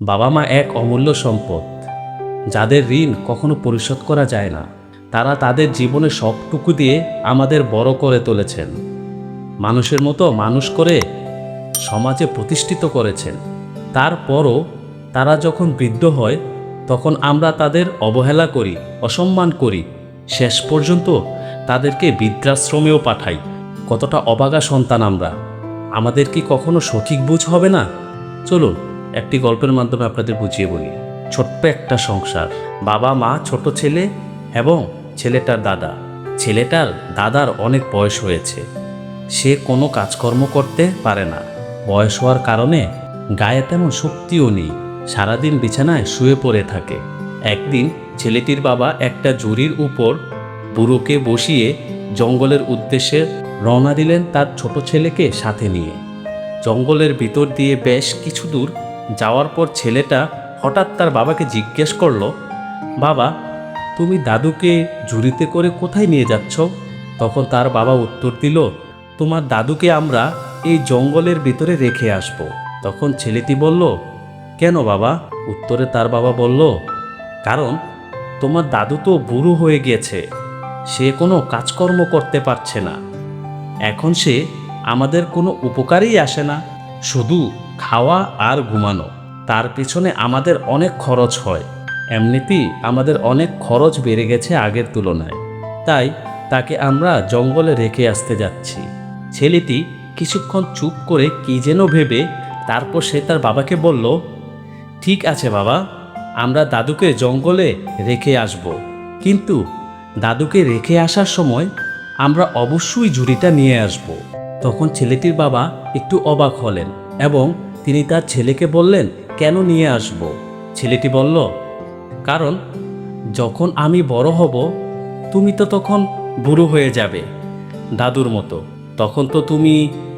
বাবা মা এক অমূল্য সম্পদ, যাদের ঋণ কখনো পরিশোধ করা যায় না। তারা তাদের জীবনে সবটুকু দিয়ে আমাদের বড় করে তুলেছেন। মানুষের মতো মানুষ করে সমাজে প্রতিষ্ঠিত করেছেন। তারপরও তারা যখন বৃদ্ধ হয়, তখন আমরা তাদের অবহেলা করি, অসম্মান করি। শেষ পর্যন্ত তাদেরকে বৃদ্ধাশ্রমেও পাঠাই। কতটা অবাগা সন্তান আমরা। আমাদের কি কখনো সঠিক বুঝ হবে না? চলুন একটি গল্পের মাধ্যমে আপনাদের বুঝিয়ে বলি। ছোট্ট একটা সংসার। বাবা, মা, ছোট ছেলে এবং ছেলেটার দাদা। ছেলেটার দাদার অনেক বয়স হয়েছে। সে কোনো কাজকর্ম করতে পারে না। বয়স হওয়ার কারণে গায়ে তেমন শক্তিও নেই। সারাদিন বিছানায় শুয়ে পড়ে থাকে। একদিন ছেলেটির বাবা একটা জুরির উপর বুড়োকে বসিয়ে জঙ্গলের উদ্দেশ্যে রওনা দিলেন তার ছোট ছেলেকে সাথে নিয়ে। জঙ্গলের ভিতর দিয়ে বেশ কিছু দূর যাওয়ার পর ছেলেটা হঠাৎ তার বাবাকে জিজ্ঞেস করল, বাবা, তুমি দাদুকে ঝুড়িতে করে কোথায় নিয়ে যাচ্ছ? তখন তার বাবা উত্তর দিল, তোমার দাদুকে আমরা এই জঙ্গলের ভিতরে রেখে আসব। তখন ছেলেটি বলল, কেন বাবা? উত্তরে তার বাবা বলল, কারণ তোমার দাদু তো বুড়ো হয়ে গেছে, সে কোনো কাজকর্ম করতে পারছে না। এখন সে আমাদের কোনো উপকারেই আসে না। শুধু খাওয়া আর ঘুমানো। তার পিছনে আমাদের অনেক খরচ হয়। এমনিতেই আমাদের অনেক খরচ বেড়ে গেছে আগের তুলনায়। তাই তাকে আমরা জঙ্গলে রেখে আসতে যাচ্ছি। ছেলেটি কিছুক্ষণ চুপ করে কী যেন ভেবে তারপর সে তার বাবাকে বলল, ঠিক আছে বাবা, আমরা দাদুকে জঙ্গলে রেখে আসব। কিন্তু দাদুকে রেখে আসার সময় আমরা অবশ্যই ঝুড়িটা নিয়ে আসব। তখন ছেলেটির বাবা একটু অবাক হলেন এবং তিনি তার ছেলেকে বললেন, কেন নিয়ে আসব? ছেলেটি বলল, কারণ যখন আমি বড় হব, তুমি তো তখন বুড়ো হয়ে যাবে দাদুর মতো। তখন তো তুমি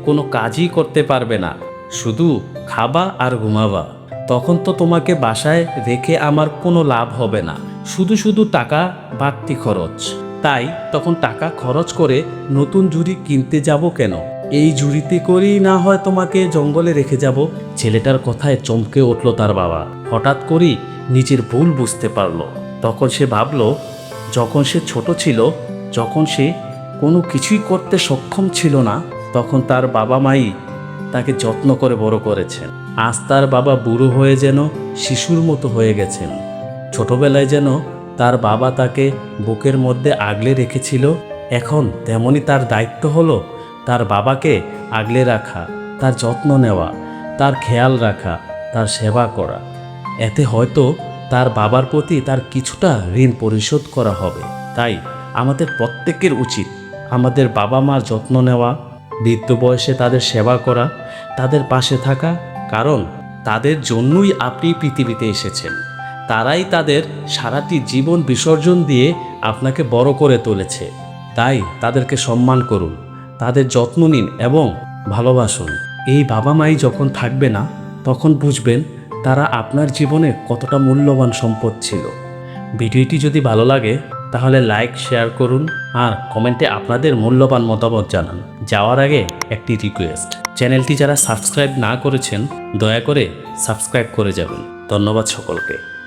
কোনো কাজই করতে পারবে না, শুধু খাবা আর ঘুমাবা। তখন তো তোমাকে বাসায় রেখে আমার কোনো লাভ হবে না, শুধু শুধু টাকা বাড়তি খরচ। তাই তখন টাকা খরচ করে নতুন জুড়ি কিনতে যাব কেন? এই জুড়িতে করেই না হয় তোমাকে জঙ্গলে রেখে যাব। ছেলেটার কথায় চমকে উঠল তার বাবা। হঠাৎ করেই নিজের ভুল বুঝতে পারল। তখন সে ভাবলো, যখন সে ছোট ছিল, যখন সে কোনো কিছুই করতে সক্ষম ছিল না, তখন তার বাবা মাই তাকে যত্ন করে বড় করেছেন। আজ তার বাবা বুড়ো হয়ে যেন শিশুর মতো হয়ে গেছেন। ছোটবেলায় যেন তার বাবা তাকে বুকের মধ্যে আগলে রেখেছিল, এখন তেমনি তার দায়িত্ব হলো তার বাবাকে আগলে রাখা, তার যত্ন নেওয়া, তার খেয়াল রাখা, তার সেবা করা। এতে হয়তো তার বাবার প্রতি তার কিছুটা ঋণ পরিশোধ করা হবে। তাই আমাদের প্রত্যেকের উচিত আমাদের বাবা মার যত্ন নেওয়া, বৃদ্ধ বয়সে তাদের সেবা করা, তাদের পাশে থাকা, কারণ তাদের জন্যই আপনি পৃথিবীতে এসেছেন। তারাই তাদের সারাটি জীবন বিসর্জন দিয়ে আপনাকে বড় করে তুলেছে। তাই তাদেরকে সম্মান করুন। তাদের যত্ন নিন এবং ভালোবাসুন। এই বাবা মাই যখন থাকবে না, তখন বুঝবেন তারা আপনার জীবনে কতটা মূল্যবান সম্পদ ছিল। ভিডিওটি যদি ভালো লাগে, তাহলে লাইক, শেয়ার করুন আর কমেন্টে আপনাদের মূল্যবান মতামত জানান। যাওয়ার আগে একটি রিকোয়েস্ট, চ্যানেলটি যারা সাবস্ক্রাইব না করেছেন, দয়া করে সাবস্ক্রাইব করে যাবেন। ধন্যবাদ সকলকে।